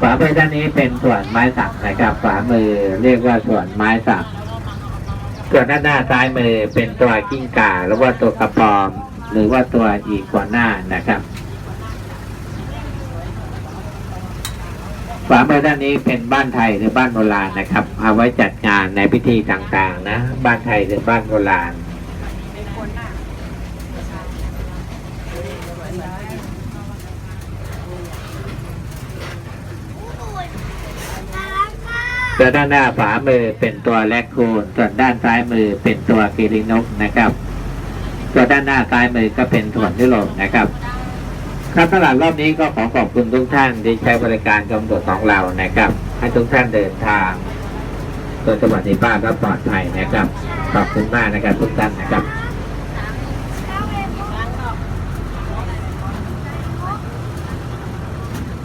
ขวามือด้านนี้เป็นส่วนไม้สักนะครับขวามือเรียกว่าส่วนไม้สักส่วนด้านหน้าซ้ายมือเป็นตัวกิ้งก่าหรือว่าตัวกระปอม หรือว่าตัวอีกัวหน้านะครับขวามือด้านนี้เป็นบ้านไทยหรือบ้านโบราณนะครับ เอาไว้จัดงานในพิธีต่างๆนะ บ้านไทยหรือบ้านโบราณ ส่วด้านหน้าขวามือเป็นตัวแลคคูนส่วนด้านซ้ายมือเป็นตัวกิรินกนะครับส่วนด้านหน้าซ้ายมือก็เป็นส่วนยุโรปนะครับครับตลาดรอบนี้ก็ขอขอบคุณทุกท่านที่ใช้บริการกำรวจของเรานะครับ ให้ทุกท่านเดินทางโดยสวัสดิภาพและปลอดภัยนะครับ ขอบคุณมากนะครับทุกท่านนะครับ